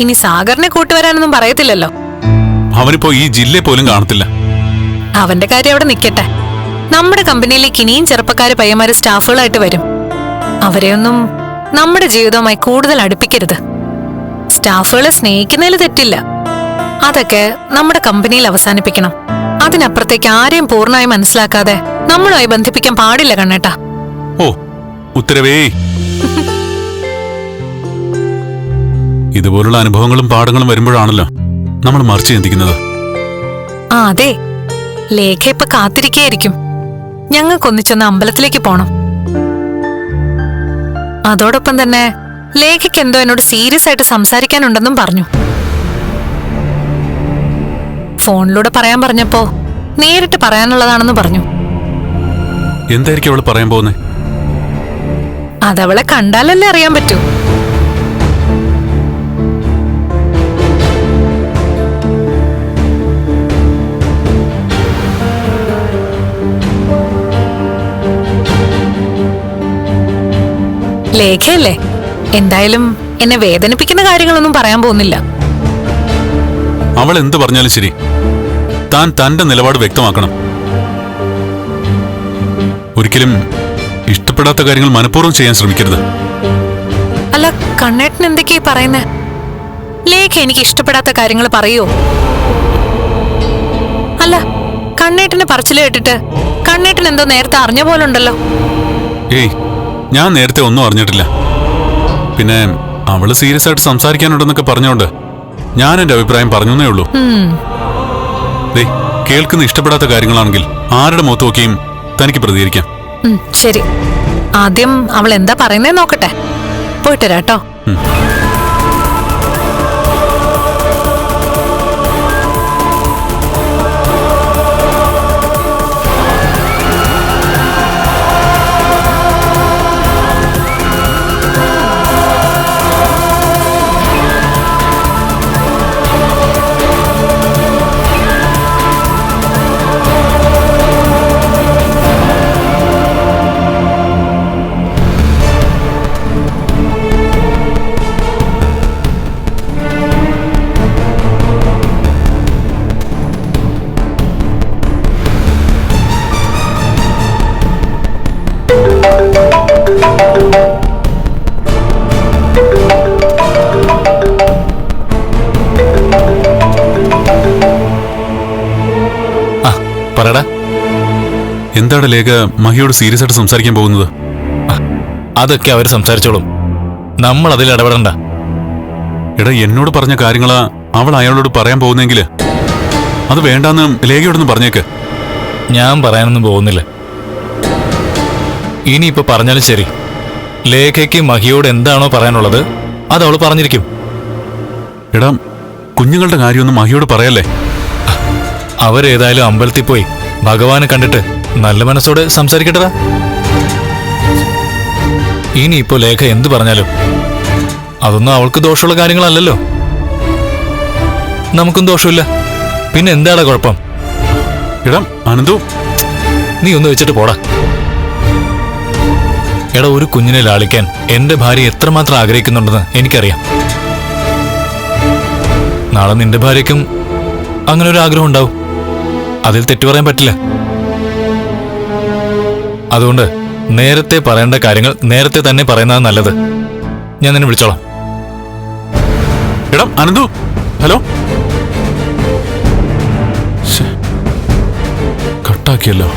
ഇനി സാഗറിനെ കൂട്ടുവരാനൊന്നും പറയത്തില്ലല്ലോ. അവനിപ്പോ ഈ ജില്ല പോലും കാണത്തില്ല. അവന്റെ കാര്യം അവിടെ നിൽക്കട്ടെ നമ്മുടെ കമ്പനിയിലേക്ക് ഇനിയും ചെറുപ്പക്കാര് പയ്യന്മാര് സ്റ്റാഫുകളായിട്ട് വരും. അവരെയൊന്നും നമ്മുടെ ജീവിതവുമായി കൂടുതൽ അടുപ്പിക്കരുത്. സ്റ്റാഫുകളെ സ്നേഹിക്കുന്നതിൽ തെറ്റില്ല. അതൊക്കെ നമ്മുടെ കമ്പനിയിൽ അവസാനിപ്പിക്കണം. അതിനപ്പുറത്തേക്ക് ആരെയും പൂർണമായി മനസ്സിലാക്കാതെ നമ്മളുമായി ബന്ധിപ്പിക്കാൻ പാടില്ല കണ്ണേട്ടാ. ഓ ഉത്തരവേ. ഇതുപോലുള്ള അനുഭവങ്ങളും പാഠങ്ങളും വരുമ്പോഴാണല്ലോ നമ്മൾ മറിച്ച് ചിന്തിക്കുന്നത്. ആ അതെ. ലേഖ ഇപ്പൊ കാത്തിരിക്കായിരിക്കും. ഞങ്ങൾക്കൊന്നിച്ചൊന്ന് അമ്പലത്തിലേക്ക് പോണം. അതോടൊപ്പം തന്നെ ലേഖയ്ക്ക് എന്തോ എന്നോട് സീരിയസ് ആയിട്ട് സംസാരിക്കാനുണ്ടെന്നും പറഞ്ഞു. ഫോണിലൂടെ പറയാൻ പറഞ്ഞപ്പോ നേരിട്ട് പറയാനുള്ളതാണെന്ന് പറഞ്ഞു. എന്തായിരിക്കും അവൾ പറയാൻ പോകുന്നത് അതവളെ കണ്ടാലല്ലേ അറിയാൻ പറ്റൂ. ലേഖയല്ലേ? എന്തായാലും എന്നെ വേദനിപ്പിക്കുന്ന കാര്യങ്ങളൊന്നും പറയാൻ പോകുന്നില്ല. അവൾ എന്ത് പറഞ്ഞാലും ശരി. താൻ തന്റെ നിലപാട് വ്യക്തമാക്കണം. ഒരിക്കലും ഇഷ്ടപ്പെടാത്ത കാര്യങ്ങൾ മനഃപൂർവം ചെയ്യാൻ ശ്രമിക്കരുത്. അല്ല കണ്ണേട്ടൻ എന്തൊക്കെയാ പറയുന്നേ? ലേഖ എനിക്ക് ഇഷ്ടപ്പെടാത്ത കാര്യങ്ങൾ പറയോ? അല്ല കണ്ണേട്ടന് പറച്ചിൽ കേട്ടിട്ട് കണ്ണേട്ടൻ എന്തോ നേരത്തെ അറിഞ്ഞ പോലുണ്ടല്ലോ ഏയ് ഞാൻ നേരത്തെ ഒന്നും അറിഞ്ഞിട്ടില്ല. പിന്നെ അവൾ സീരിയസ് ആയിട്ട് സംസാരിക്കാനുണ്ടെന്നൊക്കെ പറഞ്ഞോണ്ട് ഞാൻ എന്റെ അഭിപ്രായം പറഞ്ഞേ ഉള്ളൂ. കേൾക്കുന്ന ഇഷ്ടപ്പെടാത്ത കാര്യങ്ങളാണെങ്കിൽ ആരുടെ മുഖത്ത് നോക്കിയും തനിക്ക് പ്രതികരിക്കാം. ശരി. ആദ്യം അവൾ എന്താ പറയുന്നേ നോക്കട്ടെ. പോയിട്ട് വരാട്ടോ എന്താണ് ലേഖ മഹിയോട് സീരിയസ് ആയിട്ട് സംസാരിക്കാൻ പോകുന്നത്? അതൊക്കെ അവർ സംസാരിച്ചോളും. നമ്മൾ അതിൽ ഇടപെടണ്ട. എടാ എന്നോട് പറഞ്ഞ കാര്യങ്ങളാ അവൾ അയാളോട് പറയാൻ പോകുന്നെങ്കിൽ. അത് വേണ്ടാന്ന് ലേഖയോടൊന്ന് പറഞ്ഞേക്ക്. ഞാൻ പറയാനൊന്നും പോകുന്നില്ല. ഇനിയിപ്പോ പറഞ്ഞാലും ശരി. ലേഖയ്ക്ക് മഹിയോട് എന്താണോ പറയാനുള്ളത് അത് അവൾ പറഞ്ഞിരിക്കും. എടാ കുഞ്ഞുങ്ങളുടെ കാര്യമൊന്നും മഹിയോട് പറയല്ലേ? അവരേതായാലും അമ്പലത്തിൽ പോയി ഭഗവാനെ കണ്ടിട്ട് നല്ല മനസ്സോടെ സംസാരിക്കട്ടടാ ഇനിയിപ്പോ ലേഖ എന്തു പറഞ്ഞാലും അതൊന്നും അവൾക്ക് ദോഷമുള്ള കാര്യങ്ങളല്ലല്ലോ. നമുക്കും ദോഷമില്ല. പിന്നെ എന്താടാ കുഴപ്പം? ഇടം അനന്തു. നീ ഒന്ന് വെച്ചിട്ട് പോടാ. എടാ ഒരു കുഞ്ഞിനെ ലാളിക്കാൻ എന്റെ ഭാര്യ എത്രമാത്രം ആഗ്രഹിക്കുന്നുണ്ടെന്ന് എനിക്കറിയാം. നാളെ നിന്റെ ഭാര്യയ്ക്കും അങ്ങനെ ഒരു ആഗ്രഹം ഉണ്ടാവും. അതിൽ തെറ്റു പറയാൻ പറ്റില്ല. അതുകൊണ്ട് നേരത്തെ പറയേണ്ട കാര്യങ്ങൾ നേരത്തെ തന്നെ പറയുന്നത് നല്ലത്. ഞാൻ നിന്നെ വിളിച്ചോളാം. എടാ അനന്തു. ഹലോ. കട്ടാക്കിയല്ലോ.